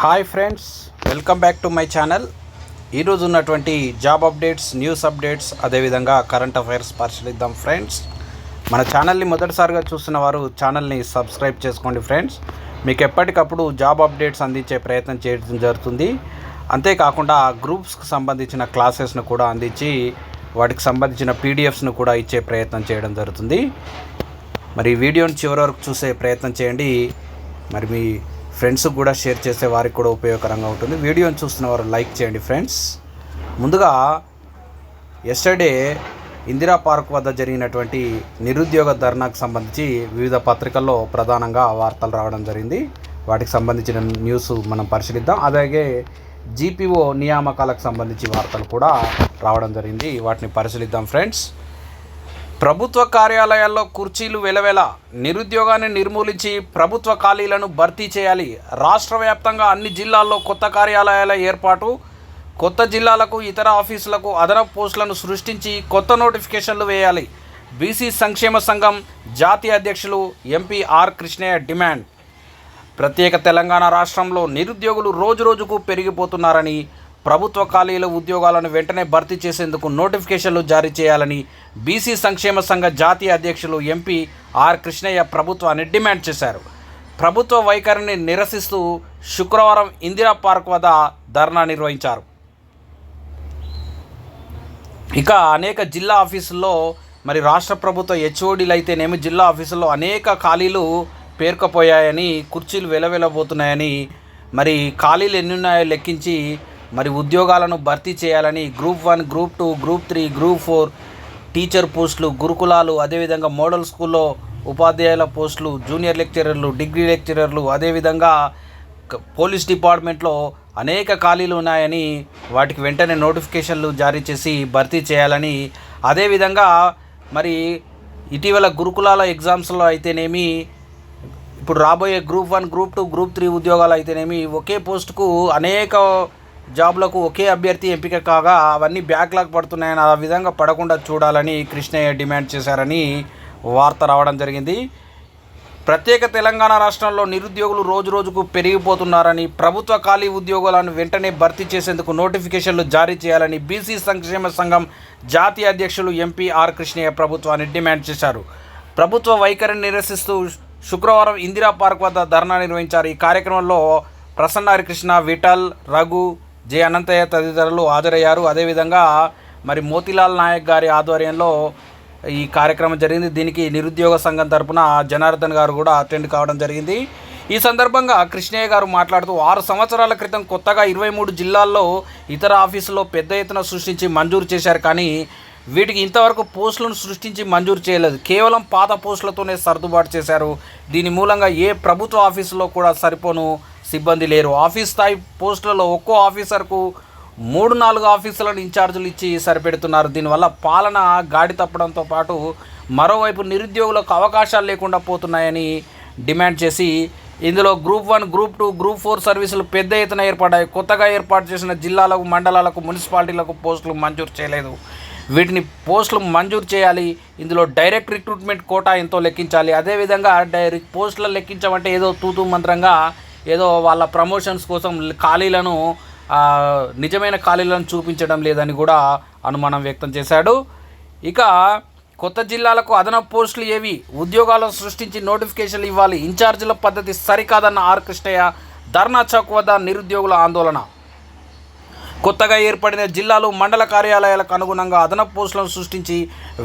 Hi friends welcome back to my channel. ఈరోజు ఉన్నటువంటి job updates news updates అదేవిధంగా current affairs పరిశీలిద్దాం friends. మన ఛానల్ని మొదటిసారిగా చూస్తున్న వారు ఛానల్ని సబ్స్క్రైబ్ చేసుకోండి ఫ్రెండ్స్. మీకు ఎప్పటికప్పుడు జాబ్ అప్డేట్స్ అందించే ప్రయత్నం చేయడం జరుగుతుంది. అంతేకాకుండా గ్రూప్స్కి సంబంధించిన క్లాసెస్ను కూడా అందించి వాటికి సంబంధించిన పీడిఎఫ్స్ను కూడా ఇచ్చే ప్రయత్నం చేయడం జరుగుతుంది. మరి వీడియోని చివరి వరకు చూసే ప్రయత్నం చేయండి. మరి మీ ఫ్రెండ్స్కి కూడా షేర్ చేసే వారికి కూడా ఉపయోగకరంగా ఉంటుంది. వీడియోని చూస్తున్న వారు లైక్ చేయండి ఫ్రెండ్స్. ముందుగా ఎస్టర్డే ఇందిరా పార్క్ వద్ద జరిగినటువంటి నిరుద్యోగ ధర్నాకు సంబంధించి వివిధ పత్రికల్లో ప్రధానంగా వార్తలు రావడం జరిగింది. వాటికి సంబంధించిన న్యూస్ మనం పరిశీలిద్దాం. అలాగే జీపీఓ నియామకాలకు సంబంధించి వార్తలు కూడా రావడం జరిగింది. వాటిని పరిశీలిద్దాం ఫ్రెండ్స్. ప్రభుత్వ కార్యాలయాల్లో కుర్చీలు వెలవెల నిరుద్యోగాన్ని నిర్మూలించి ప్రభుత్వ ఖాళీలను భర్తీ చేయాలి రాష్ట్ర వ్యాప్తంగా అన్ని జిల్లాల్లో కొత్త కార్యాలయాల ఏర్పాటు కొత్త జిల్లాలకు ఇతర ఆఫీసులకు అదనపు పోస్టులను సృష్టించి కొత్త నోటిఫికేషన్లు వేయాలి. బీసీ సంక్షేమ సంఘం జాతీయ అధ్యక్షులు ఎంపీ ఆర్ కృష్ణయ్య డిమాండ్. ప్రత్యేక తెలంగాణ రాష్ట్రంలో నిరుద్యోగులు రోజురోజుకు పెరిగిపోతున్నారని ప్రభుత్వ ఖాళీల ఉద్యోగాలను వెంటనే భర్తీ చేసేందుకు నోటిఫికేషన్లు జారీ చేయాలని బీసీ సంక్షేమ సంఘ జాతీయ అధ్యక్షులు ఎంపీ ఆర్ కృష్ణయ్య ప్రభుత్వాన్ని డిమాండ్ చేశారు. ప్రభుత్వ వైఖరిని నిరసిస్తూ శుక్రవారం ఇందిరా పార్క్ వద్ద ధర్నా నిర్వహించారు. ఇక అనేక జిల్లా ఆఫీసుల్లో మరి రాష్ట్ర ప్రభుత్వ హెచ్ఓడీలు అయితేనేమి జిల్లా ఆఫీసుల్లో అనేక ఖాళీలు పేర్కపోయాయని కుర్చీలు వెలవెలబోతున్నాయని మరి ఖాళీలు ఎన్ని ఉన్నాయో లెక్కించి మరి ఉద్యోగాలను భర్తీ చేయాలని group one group two group three group four teacher పోస్టులు గురుకులాలు అదేవిధంగా మోడల్ స్కూల్లో ఉపాధ్యాయుల పోస్టులు జూనియర్ లెక్చరర్లు డిగ్రీ లెక్చరర్లు అదేవిధంగా పోలీస్ డిపార్ట్మెంట్లో అనేక ఖాళీలు ఉన్నాయని వాటికి వెంటనే నోటిఫికేషన్లు జారీ చేసి భర్తీ చేయాలని అదేవిధంగా మరి ఇటీవల గురుకులాల ఎగ్జామ్స్లో అయితేనేమి ఇప్పుడు రాబోయే group one group two group three ఉద్యోగాలు అయితేనేమి ఒకే పోస్టుకు అనేక జాబ్లకు ఒకే అభ్యర్థి ఎంపిక కాగా అవన్నీ బ్యాక్లాగ్ పడుతున్నాయని ఆ విధంగా పడకుండా చూడాలని కృష్ణయ్య డిమాండ్ చేశారని వార్త రావడం జరిగింది. ప్రత్యేక తెలంగాణ రాష్ట్రంలో నిరుద్యోగులు రోజు రోజుకు పెరిగిపోతున్నారని ప్రభుత్వ ఖాళీ ఉద్యోగాలను వెంటనే భర్తీ చేసేందుకు నోటిఫికేషన్లు జారీ చేయాలని బీసీ సంక్షేమ సంఘం జాతీయ అధ్యక్షులు ఎంపీ ఆర్ కృష్ణయ్య ప్రభుత్వాన్ని డిమాండ్ చేశారు. ప్రభుత్వ వైఖరిని నిరసిస్తూ శుక్రవారం ఇందిరా పార్క్ వద్ద ధర్నా నిర్వహించారు. ఈ కార్యక్రమంలో ప్రసన్న హరికృష్ణ విఠల్ రఘు జె అనంతయ్య తదితరులు హాజరయ్యారు. అదేవిధంగా మరి మోతిలాల్ నాయక్ గారి ఆధ్వర్యంలో ఈ కార్యక్రమం జరిగింది. దీనికి నిరుద్యోగ సంఘం తరపున జనార్దన్ గారు కూడా అటెండ్ కావడం జరిగింది. ఈ సందర్భంగా కృష్ణయ్య గారు మాట్లాడుతూ ఆరు సంవత్సరాల క్రితం కొత్తగా ఇరవై మూడు జిల్లాల్లో ఇతర ఆఫీసులో పెద్ద ఎత్తున సృష్టించి మంజూరు చేశారు. కానీ వీటికి ఇంతవరకు పోస్టులను సృష్టించి మంజూరు చేయలేదు. కేవలం పాత పోస్టులతోనే సర్దుబాటు చేశారు. దీని మూలంగా ఏ ప్రభుత్వ ఆఫీసులో కూడా సరిపోను సిబ్బంది లేరు. ఆఫీస్ స్థాయి పోస్టులలో ఒక్కో ఆఫీసర్కు మూడు నాలుగు ఆఫీసులను ఇన్ఛార్జీలు ఇచ్చి సరిపెడుతున్నారు. దీనివల్ల పాలన గాడి తప్పడంతో పాటు మరోవైపు నిరుద్యోగులకు అవకాశాలు లేకుండా పోతున్నాయని డిమాండ్ చేసి ఇందులో group one group two group four సర్వీసులు పెద్ద ఎత్తున ఏర్పడ్డాయి. కొత్తగా ఏర్పాటు చేసిన జిల్లాలకు మండలాలకు మున్సిపాలిటీలకు పోస్టులు మంజూరు చేయలేదు. వీటిని పోస్టులు మంజూరు చేయాలి. ఇందులో డైరెక్ట్ రిక్రూట్మెంట్ కోటా ఎంతో లెక్కించాలి. అదేవిధంగా డైరెక్ట్ పోస్టులు లెక్కించమంటే ఏదో తూతూ మంత్రంగా ఏదో వాళ్ళ ప్రమోషన్స్ కోసం ఖాళీలను నిజమైన ఖాళీలను చూపించడం లేదని కూడా అనుమానం వ్యక్తం చేశాడు. ఇక కొత్త జిల్లాలకు అదనపు పోస్టులు ఏవి? ఉద్యోగాలను సృష్టించి నోటిఫికేషన్లు ఇవ్వాలి. ఇన్ఛార్జీల పద్ధతి సరికాదన్న ఆర్ కృష్ణయ్య ధర్నా చౌక్ వద్ద నిరుద్యోగుల ఆందోళన. కొత్తగా ఏర్పడిన జిల్లాలు మండల కార్యాలయాలకు అనుగుణంగా అదనపు పోస్టులను సృష్టించి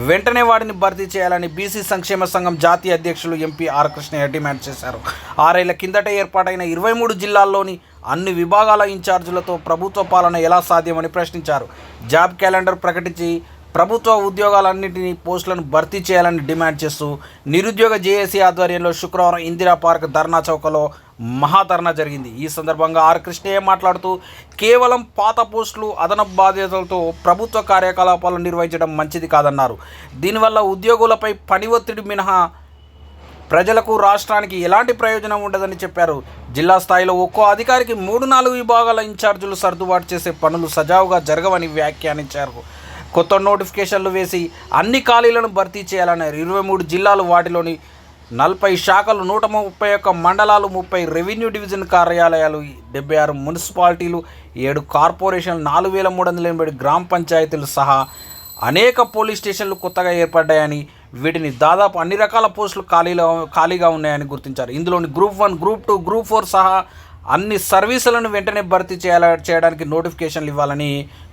వెంటనే వాటిని భర్తీ చేయాలని బీసీ సంక్షేమ సంఘం జాతీయ అధ్యక్షులు ఎంపీ ఆర్ కృష్ణయ్య డిమాండ్ చేశారు. ఆరేళ్ళ కిందట ఏర్పాటైన ఇరవై మూడు జిల్లాల్లోని అన్ని విభాగాల ఇన్ఛార్జీలతో ప్రభుత్వ పాలన ఎలా సాధ్యమని ప్రశ్నించారు. జాబ్ క్యాలెండర్ ప్రకటించి ప్రభుత్వ ఉద్యోగాలన్నింటినీ పోస్టులను భర్తీ చేయాలని డిమాండ్ చేస్తూ నిరుద్యోగ జేఏసీ ఆధ్వర్యంలో శుక్రవారం ఇందిరా పార్క్ ధర్నా చౌకలో మహాధర్నా జరిగింది. ఈ సందర్భంగా ఆర్ కృష్ణయ్య మాట్లాడుతూ కేవలం పాత పోస్టులు అదనపు బాధ్యతలతో ప్రభుత్వ కార్యకలాపాలు నిర్వహించడం మంచిది కాదన్నారు. దీనివల్ల ఉద్యోగులపై పని ఒత్తిడి మినహా ప్రజలకు రాష్ట్రానికి ఎలాంటి ప్రయోజనం ఉండదని చెప్పారు. జిల్లా స్థాయిలో ఒక్కో అధికారికి మూడు నాలుగు విభాగాల ఇన్ఛార్జీలు సర్దుబాటు చేసే పనులు సజావుగా జరగవని వ్యాఖ్యానించారు. కొత్త నోటిఫికేషన్లు వేసి అన్ని ఖాళీలను భర్తీ చేయాలన్నారు ఇరవై మూడు జిల్లాలు వాటిలోని నలభై శాఖలు నూట ముప్పై ఒక్క మండలాలు ముప్పై రెవెన్యూ డివిజన్ కార్యాలయాలు డెబ్బై ఆరు మున్సిపాలిటీలు ఏడు కార్పొరేషన్లు నాలుగు వేల మూడు వందల ఎనభై గ్రామ పంచాయతీలు సహా అనేక పోలీస్ స్టేషన్లు కొత్తగా ఏర్పడ్డాయని వీటిని దాదాపు అన్ని రకాల పోస్టులు ఖాళీలో ఖాళీగా ఉన్నాయని గుర్తించారు. ఇందులోని group one group two group four సహా అన్ని సర్వీసులను వెంటనే భర్తీ చేయాల చేయడానికి నోటిఫికేషన్లు ఇవ్వాలని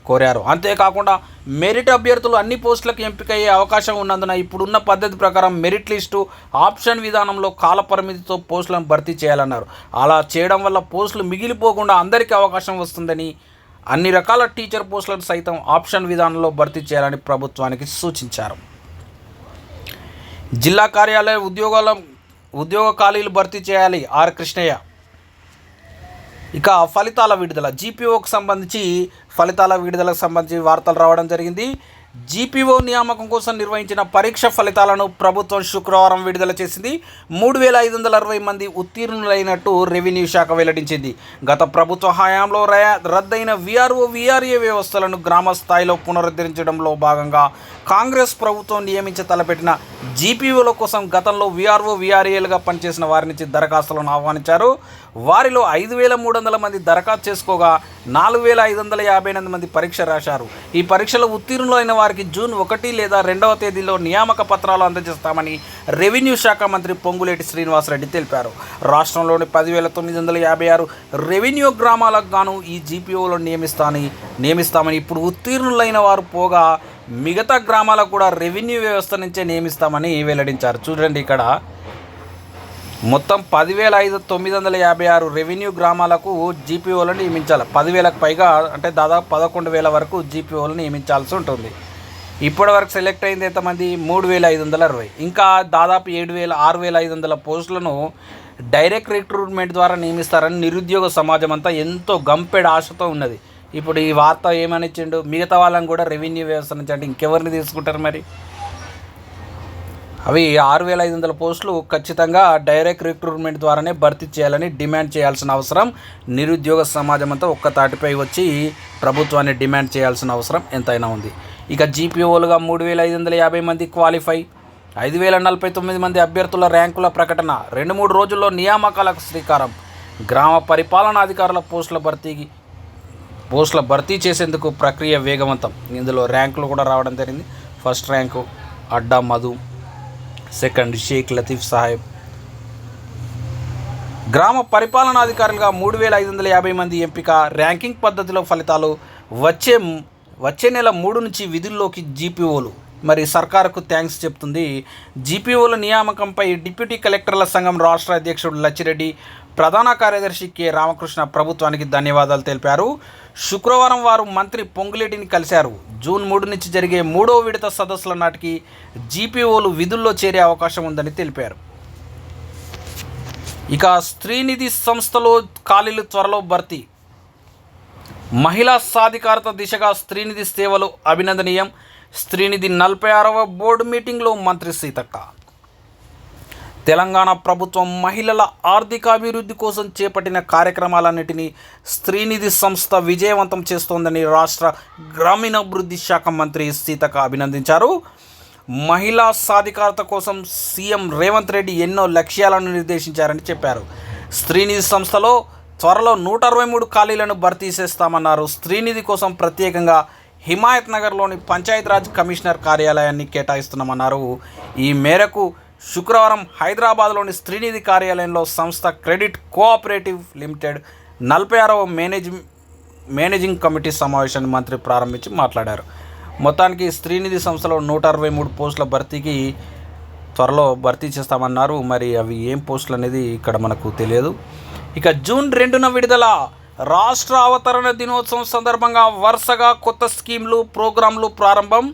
కోరారు. అంతేకాకుండా మెరిట్ అభ్యర్థులు అన్ని పోస్టులకు ఎంపికయ్యే అవకాశం ఉన్నందున ఇప్పుడున్న పద్ధతి ప్రకారం మెరిట్ లిస్టు ఆప్షన్ విధానంలో కాల పరిమితితో పోస్టులను భర్తీ చేయాలన్నారు. అలా చేయడం వల్ల పోస్టులు మిగిలిపోకుండా అందరికీ అవకాశం వస్తుందని అన్ని రకాల టీచర్ పోస్టులను సైతం ఆప్షన్ విధానంలో భర్తీ చేయాలని ప్రభుత్వానికి సూచించారు. జిల్లా కార్యాలయ ఉద్యోగాల ఉద్యోగ ఖాళీలు భర్తీ చేయాలి ఆర్ కృష్ణయ్య ఇక ఫలితాల విడుదల. జీపీఓకి సంబంధించి ఫలితాల విడుదలకు సంబంధించి వార్తలు రావడం జరిగింది. జీపీఓ నియామకం కోసం నిర్వహించిన పరీక్ష ఫలితాలను ప్రభుత్వం శుక్రవారం విడుదల చేసింది. మూడు వేల ఐదు వందల అరవై మంది ఉత్తీర్ణులైనట్టు రెవెన్యూ శాఖ వెల్లడించింది. గత ప్రభుత్వ హయాంలో రద్దయిన విఆర్ఓ విఆర్ఏ వ్యవస్థలను గ్రామ స్థాయిలో పునరుద్ధరించడంలో భాగంగా కాంగ్రెస్ ప్రభుత్వం నియమించి తలపెట్టిన జీపీఓల కోసం గతంలో విఆర్ఓ విఆర్ఏలుగా పనిచేసిన వారి నుంచి దరఖాస్తులను ఆహ్వానించారు. వారిలో ఐదు వేల మూడు వందల మంది దరఖాస్తు చేసుకోగా నాలుగు వేల ఐదు వందల యాభై ఎనిమిది మంది పరీక్ష రాశారు. ఈ పరీక్షలో ఉత్తీర్ణులైన వారికి జూన్ ఒకటి లేదా రెండవ తేదీలో నియామక పత్రాలు అందజేస్తామని రెవెన్యూ శాఖ మంత్రి పొంగులేటి శ్రీనివాసరెడ్డి తెలిపారు. రాష్ట్రంలోని పదివేల తొమ్మిది వందల యాభై ఆరు రెవెన్యూ గ్రామాలకు గాను ఈ జీపీఓలను నియమిస్తామని నియమిస్తామని ఇప్పుడు ఉత్తీర్ణులైన వారు పోగా మిగతా గ్రామాలకు కూడా రెవెన్యూ వ్యవస్థ నుంచే నియమిస్తామని వెల్లడించారు. చూడండి ఇక్కడ. మొత్తం పదివేల ఐదు తొమ్మిది వందల యాభై ఆరు రెవెన్యూ గ్రామాలకు జీపీఓలను నియమించాలి. పదివేలకు పైగా అంటే దాదాపు పదకొండు వేల వరకు జీపీఓలను నియమించాల్సి ఉంటుంది. ఇప్పటి వరకు సెలెక్ట్ అయింది ఎంతమంది? మూడు వేల ఐదు వందల అరవై. ఇంకా దాదాపు ఏడు వేల ఆరు వేల ఐదు వందల పోస్టులను డైరెక్ట్ రిక్రూట్మెంట్ ద్వారా నియమిస్తారని నిరుద్యోగ సమాజం అంతా ఎంతో గంపెడ ఆశతో ఉన్నది. ఇప్పుడు ఈ వార్త ఏమనిచ్చిండు? మిగతా వాళ్ళని కూడా రెవెన్యూ వ్యవస్థ నుంచి అంటే ఇంకెవరిని తీసుకుంటారు మరి? అవి ఆరు వేల ఐదు వందల పోస్టులు ఖచ్చితంగా డైరెక్ట్ రిక్రూట్మెంట్ ద్వారానే భర్తీ చేయాలని డిమాండ్ చేయాల్సిన అవసరం. నిరుద్యోగ సమాజం అంతా ఒక్క తాటిపై వచ్చి ప్రభుత్వాన్ని డిమాండ్ చేయాల్సిన అవసరం ఎంతైనా ఉంది. ఇక జీపీఓలుగా మూడు వేల ఐదు వందల యాభై మంది క్వాలిఫై ఐదు వేల నలభై తొమ్మిది మంది అభ్యర్థుల ర్యాంకుల ప్రకటన రెండు మూడు రోజుల్లో నియామకాలకు శ్రీకారం. గ్రామ పరిపాలనాధికారుల పోస్టుల భర్తీకి పోస్టుల భర్తీ చేసేందుకు ప్రక్రియ వేగవంతం. ఇందులో ర్యాంకులు కూడా రావడం జరిగింది. First rank Adda Madhu. Second Shaik Latif Saheb. గ్రామ పరిపాలనాధికారులుగా మూడు వేల ఐదు వందల యాభై మంది ఎంపిక ర్యాంకింగ్ పద్ధతిలో ఫలితాలు వచ్చే వచ్చే నెల మూడు నుంచి విధుల్లోకి జీపీఓలు. మరి సర్కారుకు థ్యాంక్స్ చెప్తుంది. జీపీఓల నియామకంపై డిప్యూటీ కలెక్టర్ల సంఘం రాష్ట్ర అధ్యక్షుడు లచ్చిరెడ్డి ప్రధాన కార్యదర్శి కె. రామకృష్ణ ప్రభుత్వానికి ధన్యవాదాలు తెలిపారు. శుక్రవారం వారు మంత్రి పొంగులేటిని కలిశారు. జూన్ మూడు నుంచి జరిగే మూడో విడత సదస్సుల నాటికి జీపీఓలు విధుల్లో చేరే అవకాశం ఉందని తెలిపారు. ఇక స్త్రీనిధి సంస్థలో ఖాళీలు త్వరలో భర్తీ. మహిళా సాధికారత దిశగా స్త్రీనిధి సేవలు అభినందనీయం. స్త్రీనిధి నలభై ఆరవ బోర్డు మీటింగ్లో మంత్రి సీతక్క. తెలంగాణ ప్రభుత్వం మహిళల ఆర్థికాభివృద్ధి కోసం చేపట్టిన కార్యక్రమాలన్నిటినీ స్త్రీనిధి సంస్థ విజయవంతం చేస్తోందని రాష్ట్ర గ్రామీణాభివృద్ధి శాఖ మంత్రి సీతక అభినందించారు. మహిళా సాధికారత కోసం సీఎం రేవంత్ రెడ్డి ఎన్నో లక్ష్యాలను నిర్దేశించారని చెప్పారు. స్త్రీనిధి సంస్థలో త్వరలో నూట అరవై మూడు ఖాళీలను భర్తీ చేస్తామన్నారు. స్త్రీనిధి కోసం ప్రత్యేకంగా హిమాయత్ నగర్లోని పంచాయతీరాజ్ కమిషనర్ కార్యాలయాన్ని కేటాయిస్తున్నామన్నారు. ఈ మేరకు శుక్రవారం హైదరాబాద్లోని స్త్రీనిధి కార్యాలయంలో సంస్థ క్రెడిట్ కోఆపరేటివ్ లిమిటెడ్ నలభై ఆరవ మేనేజ్ మేనేజింగ్ కమిటీ సమావేశాన్ని మంత్రి ప్రారంభించి మాట్లాడారు. మొత్తానికి స్త్రీనిధి సంస్థలో నూట అరవై మూడు పోస్టుల భర్తీకి త్వరలో భర్తీ చేస్తామన్నారు. మరి అవి ఏం పోస్టులు అనేది ఇక్కడ మనకు తెలియదు. ఇక జూన్ రెండున విడుదల రాష్ట్ర అవతరణ దినోత్సవం సందర్భంగా వరుసగా కొత్త స్కీమ్లు ప్రోగ్రాంలు ప్రారంభం.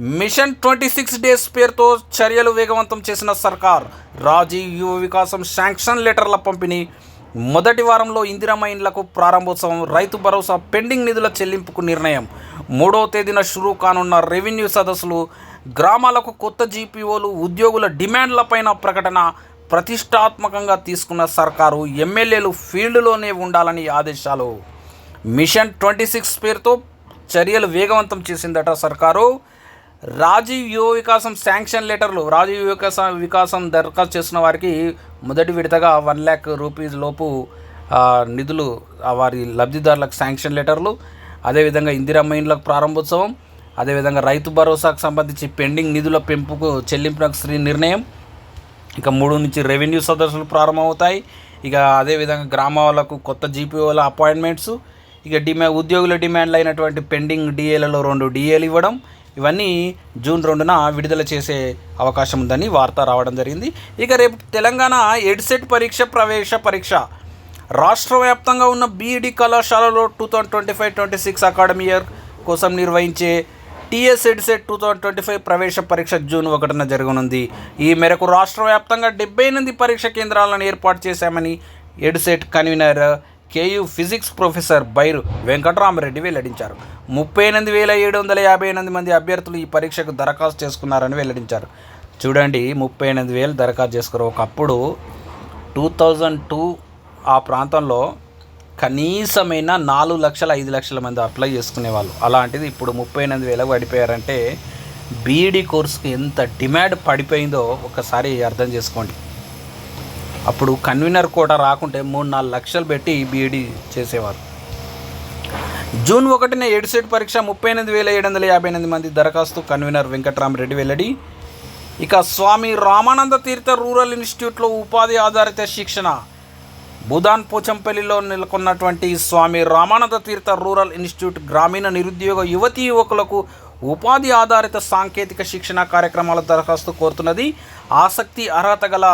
మిషన్ ట్వంటీ సిక్స్ డేస్ పేరుతో చర్యలు వేగవంతం చేసిన సర్కార్ రాజీవ్ యువ వికాసం శాంక్షన్ లెటర్ల పంపిణీ. మొదటి వారంలో ఇందిరమ్మ ప్రారంభోత్సవం రైతు భరోసా పెండింగ్ నిధుల చెల్లింపుకు నిర్ణయం. మూడవ తేదీన షురూ కానున్న రెవెన్యూ సదస్సులు గ్రామాలకు కొత్త జీపీఓలు ఉద్యోగుల డిమాండ్లపైన ప్రకటన ప్రతిష్టాత్మకంగా తీసుకున్న సర్కారు ఎమ్మెల్యేలు ఫీల్డ్లోనే ఉండాలని ఆదేశాలు. మిషన్ ట్వంటీ సిక్స్ పేరుతో చర్యలు వేగవంతం చేసిందట సర్కారు. రాజీవ్ యువ వికాసం శాంక్షన్ లెటర్లు. రాజీవ్ వికాస వికాసం దరఖాస్తు చేసిన వారికి మొదటి విడతగా వన్ ల్యాక్ రూపీస్ లోపు నిధులు వారి లబ్ధిదారులకు శాంక్షన్ లెటర్లు. అదేవిధంగా ఇందిరమ్మ ఇండ్లకు ప్రారంభోత్సవం. అదేవిధంగా రైతు భరోసాకు సంబంధించి పెండింగ్ నిధుల పెంపుకు చెల్లింపునకు శ్రీ నిర్ణయం. ఇక మూడు నుంచి రెవెన్యూ సదస్సులు ప్రారంభమవుతాయి. ఇక అదేవిధంగా గ్రామాలకు కొత్త జీపీఓల అపాయింట్మెంట్స్. ఇక డిమా ఉద్యోగుల డిమాండ్లు అయినటువంటి పెండింగ్ డిఏలలో రెండు డిఏలు ఇవ్వడం. ఇవన్నీ జూన్ రెండున విడుదల చేసే అవకాశం ఉందని వార్త రావడం జరిగింది. ఇక రేపు తెలంగాణ ఎడ్సెట్ పరీక్ష ప్రవేశ పరీక్ష. రాష్ట్ర వ్యాప్తంగా ఉన్న బీఈడి కళాశాలలో two thousand twenty five twenty six academy year కోసం నిర్వహించే TS EdCET two thousand twenty five ప్రవేశ పరీక్ష జూన్ ఒకటిన జరగనుంది. ఈ మేరకు రాష్ట్ర వ్యాప్తంగా డెబ్బై ఎనిమిది పరీక్ష కేంద్రాలను ఏర్పాటు చేశామని EdCET convener KU physics professor Bairu Venkatarama Reddy వెల్లడించారు. ముప్పై ఎనిమిది వేల ఏడు వందల యాభై ఎనిమిది మంది అభ్యర్థులు ఈ పరీక్షకు దరఖాస్తు చేసుకున్నారని వెల్లడించారు. చూడండి ముప్పై ఎనిమిది వేలు దరఖాస్తు చేసుకున్నారు ఒకప్పుడు టూ థౌజండ్ టూ ఆ ప్రాంతంలో కనీసమైన నాలుగు లక్షల ఐదు లక్షల మంది అప్లై చేసుకునేవాళ్ళు. అలాంటిది ఇప్పుడు ముప్పై ఎనిమిది వేలకు పడిపోయారంటే బీఈడి కోర్సుకి ఎంత డిమాండ్ పడిపోయిందో ఒకసారి అర్థం చేసుకోండి. అప్పుడు కన్వీనర్ కోట రాకుంటే మూడు నాలుగు లక్షలు పెట్టి బీఈడి చేసేవారు. జూన్ ఒకటిన ఎడ్సెట్ పరీక్ష ముప్పై ఎనిమిది వేల ఏడు వందల యాభై ఎనిమిది మంది దరఖాస్తు. కన్వీనర్ వెంకట్రామరెడ్డి వెల్లడి. ఇక స్వామి రామానంద తీర్థ రూరల్ ఇన్స్టిట్యూట్లో ఉపాధి ఆధారిత శిక్షణ. భూదాన్ పోచంపల్లిలో నెలకొన్నటువంటి స్వామి రామానంద తీర్థ రూరల్ ఇన్స్టిట్యూట్ గ్రామీణ నిరుద్యోగ యువతీ యువకులకు ఉపాధి ఆధారిత సాంకేతిక శిక్షణ కార్యక్రమాల దరఖాస్తు కోరుతున్నది. ఆసక్తి అర్హత గల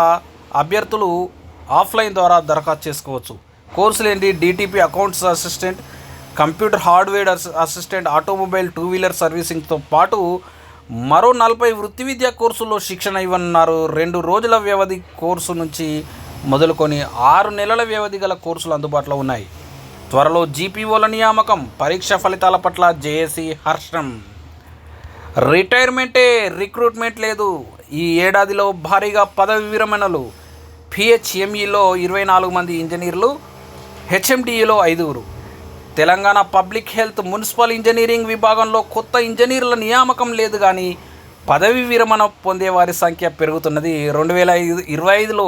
అభ్యర్థులు ఆఫ్లైన్ ద్వారా దరఖాస్తు చేసుకోవచ్చు. కోర్సులు ఏంటి DTP accounts assistant computer hardware అస్- అసిస్టెంట్ ఆటోమొబైల్ టూ వీలర్ సర్వీసింగ్తో పాటు మరో నలభై వృత్తి విద్యా కోర్సుల్లో శిక్షణ ఇవ్వనున్నారు. రెండు రోజుల వ్యవధి కోర్సు నుంచి మొదలుకొని ఆరు నెలల వ్యవధి గల కోర్సులు అందుబాటులో ఉన్నాయి. త్వరలో జీపీఓల నియామకం పరీక్ష ఫలితాల పట్ల జేఏసీ హర్షం. రిటైర్మెంటే రిక్రూట్మెంట్ లేదు. ఈ ఏడాదిలో భారీగా పదవి విరమణలు. పిహెచ్ఎంఈలో ఇరవై నాలుగు మంది ఇంజనీర్లు హెచ్ఎండిఈలో ఐదుగురు. Telangana public health municipal engineering విభాగంలో కొత్త ఇంజనీర్ల నియామకం లేదు కానీ పదవి విరమణ పొందే వారి సంఖ్య పెరుగుతున్నది. రెండు వేల ఐదు ఇరవై ఐదులో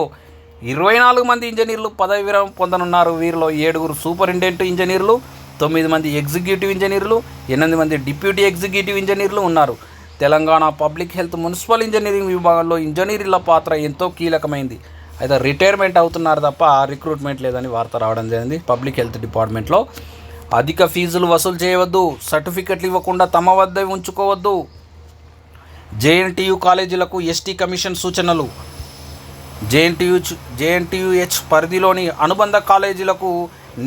ఇరవై నాలుగు మంది ఇంజనీర్లు పదవి విరమణ పొందనున్నారు. వీరిలో ఏడుగురు సూపరింటెండెంట్ ఇంజనీర్లు తొమ్మిది మంది ఎగ్జిక్యూటివ్ ఇంజనీర్లు ఎనిమిది మంది డిప్యూటీ ఎగ్జిక్యూటివ్ ఇంజనీర్లు ఉన్నారు. Telangana public health municipal engineering విభాగంలో ఇంజనీర్ల పాత్ర ఎంతో కీలకమైంది. అయితే రిటైర్మెంట్ అవుతున్నారు తప్ప రిక్రూట్మెంట్ లేదని వార్త రావడం జరిగింది. పబ్లిక్ హెల్త్ డిపార్ట్మెంట్లో అధిక ఫీజులు వసూలు చేయవద్దు సర్టిఫికెట్లు ఇవ్వకుండా తమ వద్ద ఉంచుకోవద్దు. జేఎన్టీయు కాలేజీలకు ఎస్టీ కమిషన్ సూచనలు. జేఎన్టీయు జేఎన్టీయుహెచ్ పరిధిలోని అనుబంధ కాలేజీలకు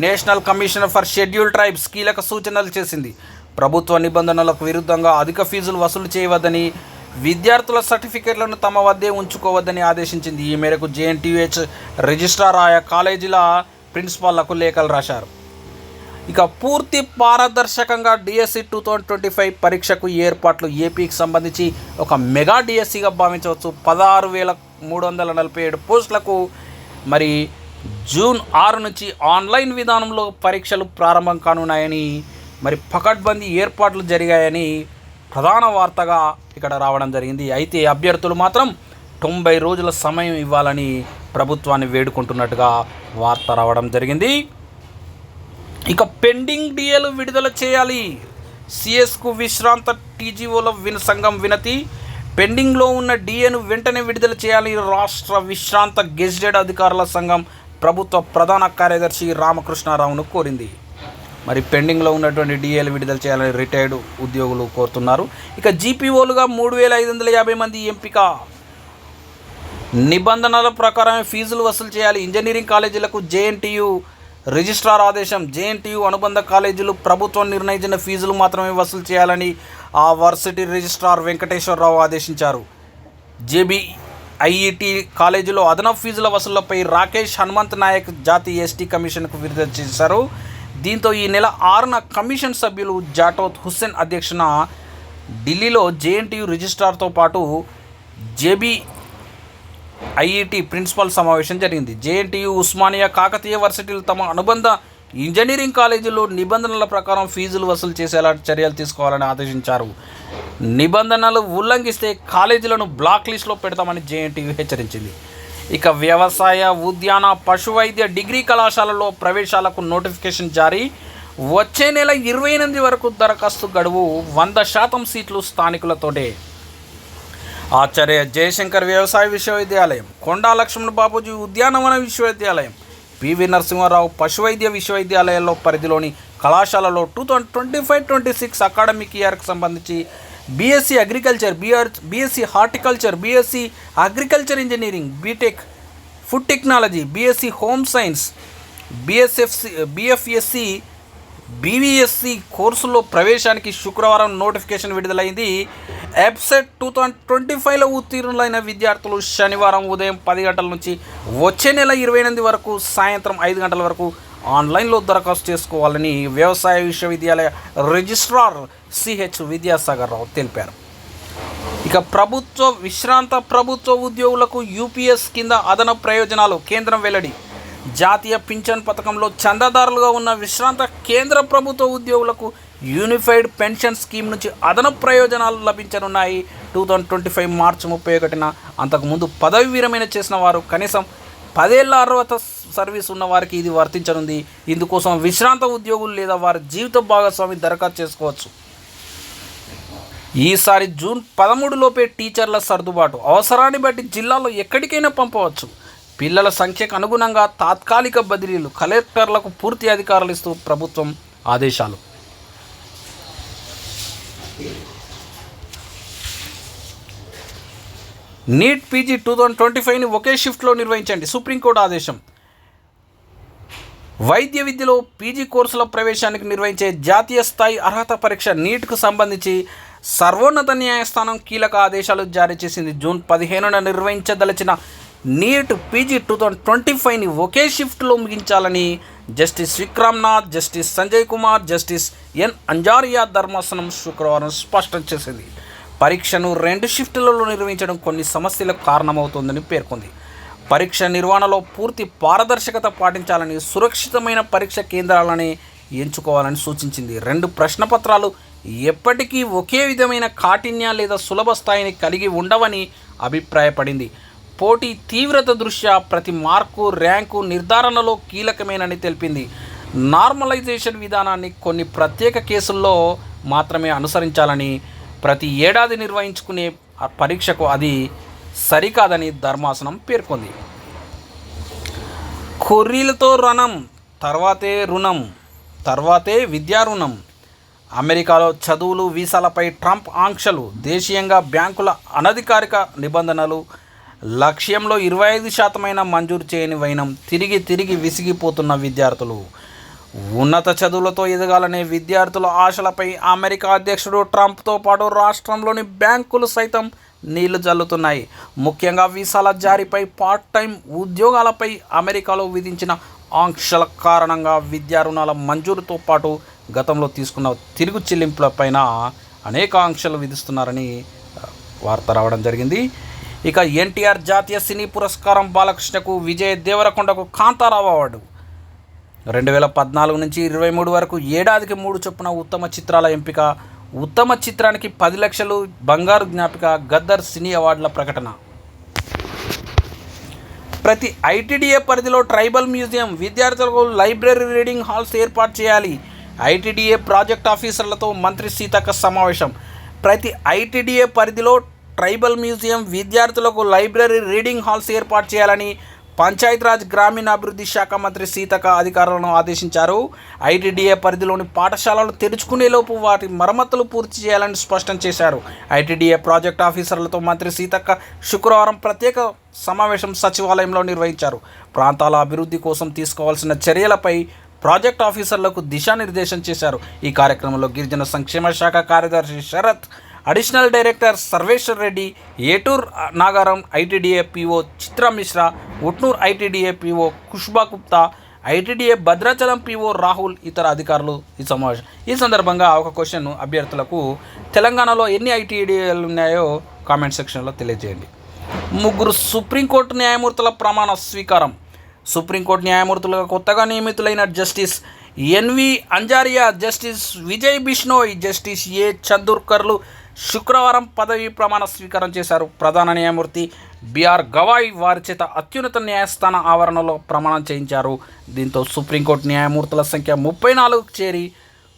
national commission for scheduled tribes కీలక సూచనలు చేసింది. ప్రభుత్వ నిబంధనలకు విరుద్ధంగా అధిక ఫీజులు వసూలు చేయవద్దని విద్యార్థుల సర్టిఫికెట్లను తమ వద్దే ఉంచుకోవద్దని ఆదేశించింది. ఈ మేరకు జేఎన్టీహెచ్ రిజిస్ట్రార్ ఆయా కాలేజీల ప్రిన్సిపాళ్ళకు లేఖలు రాశారు. ఇక పూర్తి పారదర్శకంగా DSC two thousand twenty five పరీక్షకు ఏర్పాట్లు ఏపీకి సంబంధించి ఒక మెగా డిఎస్సిగా భావించవచ్చు. పదహారు వేల మూడు వందల నలభై ఏడు పోస్టులకు మరి జూన్ ఆరు నుంచి ఆన్లైన్ విధానంలో పరీక్షలు ప్రారంభం కానున్నాయని మరి పకడ్బందీ ఏర్పాట్లు జరిగాయని ప్రధాన వార్తగా ఇక్కడ రావడం జరిగింది. అయితే అభ్యర్థులు మాత్రం తొంభై రోజుల సమయం ఇవ్వాలని ప్రభుత్వాన్ని వేడుకుంటున్నట్టుగా వార్త రావడం జరిగింది. ఇక పెండింగ్ డిఏలు విడుదల చేయాలి. సిఎస్కు విశ్రాంత టీజీఓల విన సంఘం వినతి. పెండింగ్లో ఉన్న డిఏను వెంటనే విడుదల చేయాలి. రాష్ట్ర విశ్రాంత గెజిటెడ్ అధికారుల సంఘం ప్రభుత్వ ప్రధాన కార్యదర్శి రామకృష్ణారావును కోరింది. మరి పెండింగ్లో ఉన్నటువంటి డిఏలు విడుదల చేయాలని రిటైర్డ్ ఉద్యోగులు కోరుతున్నారు. ఇక జీపీఓలుగా మూడు వేల ఐదు వందల యాభై మంది ఎంపిక. నిబంధనల ప్రకారమే ఫీజులు వసూలు చేయాలి. ఇంజనీరింగ్ కాలేజీలకు జేఎన్టీయు రిజిస్ట్రార్ ఆదేశం. జేఎన్టీయు అనుబంధ కాలేజీలు ప్రభుత్వం నిర్ణయించిన ఫీజులు మాత్రమే వసూలు చేయాలని ఆ వర్సిటీ రిజిస్ట్రార్ వెంకటేశ్వరరావు ఆదేశించారు. జేబీ ఐఈటి కాలేజీలో అదనపు ఫీజుల వసూళ్ళపై రాకేష్ హనుమంత్ నాయక్ జాతీయ ఎస్టీ కమిషన్కు విడుదల చేశారు. దీంతో ఈ నెల ఆరున కమిషన్ సభ్యులు జాటోత్ హుస్సేన్ అధ్యక్షన ఢిల్లీలో జేఎన్టీయు రిజిస్ట్రార్తో పాటు జేబీ ఐఈటి ప్రిన్సిపల్ సమావేశం జరిగింది. జేఎన్టీయు ఉస్మానియా కాకతీయ వర్సిటీలు తమ అనుబంధ ఇంజనీరింగ్ కాలేజీలో నిబంధనల ప్రకారం ఫీజులు వసూలు చేసేలా చర్యలు తీసుకోవాలని ఆదేశించారు. నిబంధనలు ఉల్లంఘిస్తే కాలేజీలను బ్లాక్ లిస్ట్లో పెడతామని జేఎన్టీయు హెచ్చరించింది. ఇక వ్యవసాయ ఉద్యాన పశువైద్య డిగ్రీ కళాశాలలో ప్రవేశాలకు నోటిఫికేషన్ జారీ. వచ్చే నెల ఇరవై ఎనిమిది వరకు దరఖాస్తు గడువు వంద శాతం సీట్లు స్థానికులతోటే. ఆచార్య జయశంకర్ వ్యవసాయ విశ్వవిద్యాలయం కొండా లక్ష్మణ బాపూజీ ఉద్యానవన విశ్వవిద్యాలయం పివి నరసింహారావు పశువైద్య విశ్వవిద్యాలయాల్లో పరిధిలోని కళాశాలలో two thousand twenty five twenty six academic ఇయర్కి సంబంధించి BSc agriculture BR BSc horticulture BSc agriculture engineering BTech food technology BSc home science BSFC BFSc BVSc కోర్సులో ప్రవేశానికి శుక్రవారం నోటిఫికేషన్ విడుదలైంది. ఎబ్సెట్ టూ థౌజండ్ ట్వంటీ ఫైవ్లో ఉత్తీర్ణులైన విద్యార్థులు శనివారం ఉదయం పది గంటల నుంచి వచ్చే నెల ఇరవై ఎనిమిది వరకు సాయంత్రం ఐదు గంటల వరకు ఆన్లైన్లో దరఖాస్తు చేసుకోవాలని వ్యవసాయ విశ్వవిద్యాలయ రిజిస్ట్రార్ సిహెచ్ విద్యాసాగర్ రావు తెలిపారు. ఇక ప్రభుత్వ విశ్రాంత ప్రభుత్వ ఉద్యోగులకు యూపీఎస్ కింద అదనపు ప్రయోజనాలు కేంద్రం వెల్లడి. జాతీయ పింఛన్ పథకంలో చందాదారులుగా ఉన్న విశ్రాంత కేంద్ర ప్రభుత్వ ఉద్యోగులకు యూనిఫైడ్ పెన్షన్ స్కీమ్ నుంచి అదనపు ప్రయోజనాలు లభించనున్నాయి. టూ థౌజండ్ ట్వంటీ ఫైవ్ మార్చి ముప్పై ఒకటిన అంతకుముందు పదవి విరమణ చేసిన వారు కనీసం పదేళ్ళ అర్హత సర్వీస్ ఉన్న వారికి ఇది వర్తించనుంది. ఇందుకోసం విశ్రాంత ఉద్యోగులు లేదా వారి జీవిత భాగస్వామి దరఖాస్తు చేసుకోవచ్చు. ఈసారి జూన్ పదమూడు లోపే టీచర్ల సర్దుబాటు. అవసరాన్ని బట్టి జిల్లాలో ఎక్కడికైనా పంపవచ్చు. పిల్లల సంఖ్యకు అనుగుణంగా తాత్కాలిక బదిలీలు కలెక్టర్లకు పూర్తి అధికారాలు ఇస్తూ ప్రభుత్వం ఆదేశాలు. NEET PG two thousand twenty ఫైవ్ని ఒకే షిఫ్ట్లో నిర్వహించండి. సుప్రీంకోర్టు ఆదేశం. వైద్య విద్యలో పీజీ కోర్సుల ప్రవేశానికి నిర్వహించే జాతీయ స్థాయి అర్హత పరీక్ష నీట్కు సంబంధించి సర్వోన్నత న్యాయస్థానం కీలక ఆదేశాలు జారీ చేసింది. జూన్ పదిహేనున నిర్వహించదలిచిన neat PG two thousand twenty ఫైవ్ని ఒకే షిఫ్ట్లో ముగించాలని justice Vikramnath justice Sanjay Kumar justice N Anjaria ధర్మాసనం శుక్రవారం స్పష్టం చేసింది. పరీక్షను రెండు షిఫ్టులలో నిర్వహించడం కొన్ని సమస్యలకు కారణమవుతుందని పేర్కొంది. పరీక్ష నిర్వహణలో పూర్తి పారదర్శకత పాటించాలని సురక్షితమైన పరీక్ష కేంద్రాలని ఎంచుకోవాలని సూచించింది. రెండు ప్రశ్నపత్రాలు ఎప్పటికీ ఒకే విధమైన కాఠిన్య లేదా సులభ స్థాయిని కలిగి ఉండవని అభిప్రాయపడింది. పోటీ తీవ్రత దృష్ట్యా ప్రతి మార్కు ర్యాంకు నిర్ధారణలో కీలకమేనని తెలిపింది. నార్మలైజేషన్ విధానాన్ని కొన్ని ప్రత్యేక కేసుల్లో మాత్రమే అనుసరించాలని ప్రతి ఏడాది నిర్వహించుకునే పరీక్షకు అది సరికాదని ధర్మాసనం పేర్కొంది. కొర్రీలతో రుణం తర్వాతే రుణం తర్వాతే విద్యా రుణం. అమెరికాలో చదువులు వీసాలపై ట్రంప్ ఆంక్షలు దేశీయంగా బ్యాంకుల అనధికారిక నిబంధనలు. లక్ష్యంలో ఇరవై ఐదు శాతమైన మంజూరు చేయని వైనం తిరిగి తిరిగి విసిగిపోతున్న విద్యార్థులు. ఉన్నత చదువులతో ఎదగాలనే విద్యార్థుల ఆశలపై అమెరికా అధ్యక్షుడు ట్రంప్తో పాటు రాష్ట్రంలోని బ్యాంకులు సైతం నీళ్ళు జల్లుతున్నాయి. ముఖ్యంగా వీసాల జారీపై పార్ట్ టైం ఉద్యోగాలపై అమెరికాలో విధించిన ఆంక్షల కారణంగా విద్యా రుణాల మంజూరుతో పాటు గతంలో తీసుకున్న తిరుగు చెల్లింపులపైన అనేక ఆంక్షలు విధిస్తున్నారని వార్త రావడం జరిగింది. ఇక ఎన్టీఆర్ జాతీయ సినీ పురస్కారం బాలకృష్ణకు విజయ్ దేవరకొండకు కాంతారావు అవార్డు. రెండు వేల పద్నాలుగు నుంచి ఇరవై మూడు వరకు ఏడాదికి మూడు చొప్పున ఉత్తమ చిత్రాల ఎంపిక ఉత్తమ చిత్రానికి పది లక్షలు బంగారు జ్ఞాపిక గద్దర్ సినీ అవార్డుల ప్రకటన. ప్రతి ఐటీడీఏ పరిధిలో ట్రైబల్ మ్యూజియం విద్యార్థులకు లైబ్రరీ రీడింగ్ హాల్స్ ఏర్పాటు చేయాలి. ఐటీడీఏ ప్రాజెక్ట్ ఆఫీసర్లతో మంత్రి సీతక్క సమావేశం. ప్రతి ఐటీడీఏ పరిధిలో ట్రైబల్ మ్యూజియం విద్యార్థులకు లైబ్రరీ రీడింగ్ హాల్స్ ఏర్పాటు చేయాలని పంచాయతీరాజ్ గ్రామీణాభివృద్ధి శాఖ మంత్రి సీతక్క అధికారులను ఆదేశించారు. ఐటీడీఏ పరిధిలోని పాఠశాలలు తెరుచుకునేలోపు వాటి మరమ్మతులు పూర్తి చేయాలని స్పష్టం చేశారు. ఐటీడీఏ ప్రాజెక్ట్ ఆఫీసర్లతో మంత్రి సీతక్క శుక్రవారం ప్రత్యేక సమావేశం సచివాలయంలో నిర్వహించారు. ప్రాంతాల అభివృద్ధి కోసం తీసుకోవాల్సిన చర్యలపై ప్రాజెక్ట్ ఆఫీసర్లకు దిశానిర్దేశం చేశారు. ఈ కార్యక్రమంలో గిరిజన సంక్షేమ శాఖ కార్యదర్శి Sharath additional director Sarveshwar Reddy Eturnagaram ITDA PO Chitra Mishra Utnoor ITDA PO Khushbu Gupta ITDA Bhadrachalam PO Rahul ఇతర అధికారులు ఈ సమావేశం ఈ సందర్భంగా ఒక క్వశ్చన్ అభ్యర్థులకు తెలంగాణలో ఎన్ని ఐటీడీఏలు ఉన్నాయో కామెంట్ సెక్షన్లో తెలియజేయండి. ముగ్గురు సుప్రీంకోర్టు న్యాయమూర్తుల ప్రమాణ స్వీకారం. సుప్రీంకోర్టు న్యాయమూర్తులుగా కొత్తగా నియమితులైన justice N V Anjaria justice Vijay Bishnoi justice A చందూర్కర్లు శుక్రవారం పదవీ ప్రమాణ స్వీకారం చేశారు. ప్రధాన న్యాయమూర్తి బిఆర్ గవాయ్ వారి చేత అత్యున్నత న్యాయస్థాన ఆవరణలో ప్రమాణం చేయించారు. దీంతో సుప్రీంకోర్టు న్యాయమూర్తుల సంఖ్య ముప్పై నాలుగుకు చేరి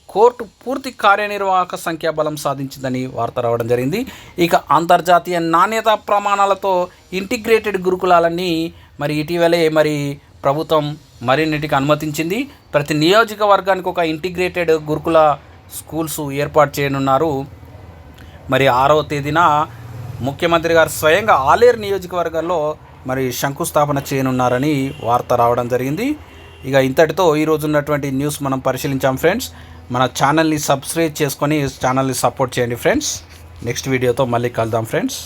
కోర్టు పూర్తి కార్యనిర్వాహక సంఖ్యాబలం సాధించిందని వార్త రావడం జరిగింది. ఇక అంతర్జాతీయ నాణ్యత ప్రమాణాలతో ఇంటిగ్రేటెడ్ గురుకులాలన్నీ మరి ఇటీవలే మరి ప్రభుత్వం మరిన్నిటికి అనుమతించింది. ప్రతి నియోజకవర్గానికి ఒక ఇంటిగ్రేటెడ్ గురుకుల స్కూల్స్ ఏర్పాటు చేయనున్నారు. మరి ఆరవ తేదీన ముఖ్యమంత్రి గారు స్వయంగా ఆలేరు నియోజకవర్గాల్లో మరి శంకుస్థాపన చేయనున్నారని వార్త రావడం జరిగింది. ఇక ఇంతటితో ఈరోజు ఉన్నటువంటి న్యూస్ మనం పరిశీలించాం ఫ్రెండ్స్. మన ఛానల్ని సబ్స్క్రైబ్ చేసుకొని ఛానల్ని సపోర్ట్ చేయండి ఫ్రెండ్స్. నెక్స్ట్ వీడియోతో మళ్ళీ కలుద్దాం ఫ్రెండ్స్.